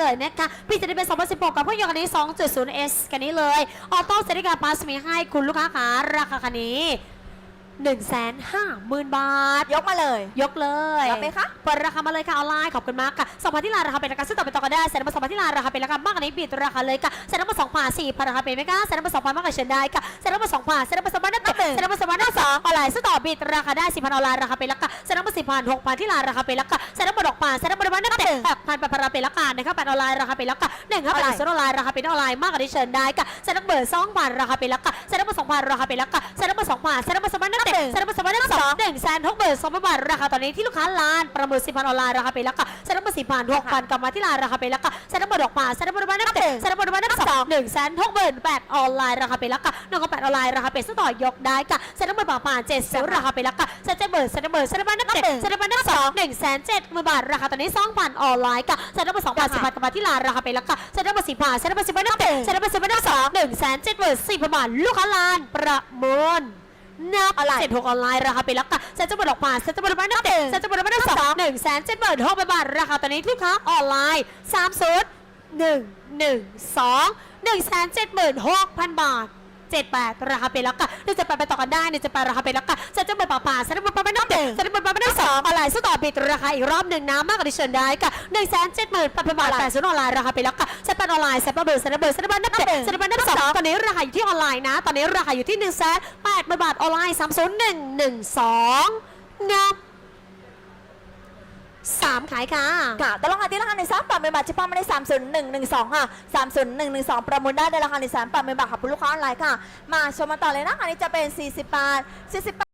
เลยนะคะพี่จะได้เป็น 2016 กับเพื่อนยนต์คันนี้ 2.0S คันนี้เลย ออโต้เซติกาพาสมีให้คุณลูกค้าขาราคาคันนี้ 1 5 0 0 0 0 บาท ยกมาเลย ยกเลยรับไหมคะเปิดราคามาเลยค่ะออนไลน์ขอบคุณมากค่ะสองพันที่ร้านราคาเป็นราคาซื้อต่อไปต่อกันได้เซ็นมาสองพันที่ร้านราคาเป็นราคามากกว่านี้บิดราคาเลยค่ะเซ็นมาสองพันสี่พันราคาเป็นไหมคะเซ็นมาสองพันมากกว่าเชิญได้ค่ะเซ็นมาสองพันเซ็นมาสองพันนับหนึ่งเซ็นมาสองพันนับสองออนไลน์ซื้อต่อบิดราคาได้สี่พันออนไลน์ราคาเป็นราคาเซ็นมาสี่พันหกพันที่ร้านราคาเป็นราคาเซ็นมาหกพันเซ็นมาหกพันนับหนึ่งหกพันแปดพันราคาเป็นราคาหนึ่งครับแปดออนไลน์ราคาเป็นราคาหนึ่งครับแปดซื้อออนไลน์ราคาเป็นออนไลน์มากกว่านี้เชิญได้ค่ะเซ็นมาเบอร์สองพันราคาเป็นราคาเซ็นมาสองพันราคาเป็นราคาเซ็นมาสองพันเซ็นมาสองพันนับหนึ่งเซ็นมาสองพันนับสองหนึ่งแสนหกหมื่นสองพันบาทราคาตอนนี้ที่ลูกค้าร้านประเมินสิบพันออนไลน์ราคาเป็นราคาเซ็นมาสี่พันหกพันกลับมาที่ร้านราคาเป็นราคาเซ็นมาดอกมาเซ็นมาดอกมานับหนึ่งเซ็นมาดอกมานับสองหนึ่งแสนหกหมื่นแปดออนไลน์ราคาเป็นราคาหนึ่งกับแปดออนไลน์ราคาเป็นซื้อต่อยกได้ค่ะเซ็นมาบาทผ่านเจ็ดสิบราคาเป็นราคาเซ็นเจ็ดหมื่นเซ็นเบอร์เซ็นมานับหนึ่งเซ็นมานับสองหนึ่งแสนเจ็ดหมื่นบาทราคาตอนนี้สองพันออนไลน์ค่ะเซ็นมาสองพันสิบพันกลับมาที่ร้านราคาเป็นราคาเซ็นมาสี่พันเซ็นมาสิบพันนับหนึ่งเซ็นมาสิบพันนับสองหนึ่งแสนเจ็ดหมื่นสี่พันบาทลูกค้าร้านประเมิน นับออนไลน์เจ็ดหกออนไลน์ราคาเป็นราคาเซ็นจะบดอกผ่านเซ็นจะบดอกมานับหนึ่งเซ็นจะบดอกมานับสองหนึ่งแสนเจ็ดหมื่นหกพันบาทราคาตอนนี้ลูกค้าออนไลน์สามศูนย์หนึ่งหนึ่งสองหนึ่งแสนเจ็ดหมื่นหกพันบาทเจ็ดแปดราคาเป็นราคาหนึ่งจะแปดไปต่อกันได้หนึ่งจะแปดราคาเป็นราคาเซ็นจะบดปากผ่านเซ็นจะบดปากมานับหนึ่งเซ็นจะบดปากมานับสองออนไลน์สู้ต่อปิดราคาอีกรอบหนึ่งนะมากกว่าที่เชิญได้ค่ะหนึ่งแสนเจ็ดหมื่นแปดพันบาทแปดศูนย์ออนไลน์ราคาเป็นราคาเซ็นเป็นออนไลน์เซ็นเป็นเบอร์เซ็นเป็นเบอร์เซ็นเป็นนับหนึ่งเซ็นเป็นนับสองตอนนี้ราคาอยู่ที่ออนไลน์นะ ตอนนี้ราคาอยู่ที่หนึ่งแสน แปดบาทออนไลน์สามศูนย์หนึ่งหนึ่งสองนับสามขายค่ะ ค่ะแต่ราคาที่ราคาในสามปรับเป็นบาทเฉพาะไม่ได้สามศูนย์หนึ่งหนึ่งสองค่ะสามศูนย์หนึ่งหนึ่งสองประมูลได้ในราคาในสามปรับเป็นบาทค่ะคุณลูกค้าออนไลน์ค่ะ มาชมมาต่อเลยนะคะนี้จะเป็นสี่สิบบาทสี่สิบบาท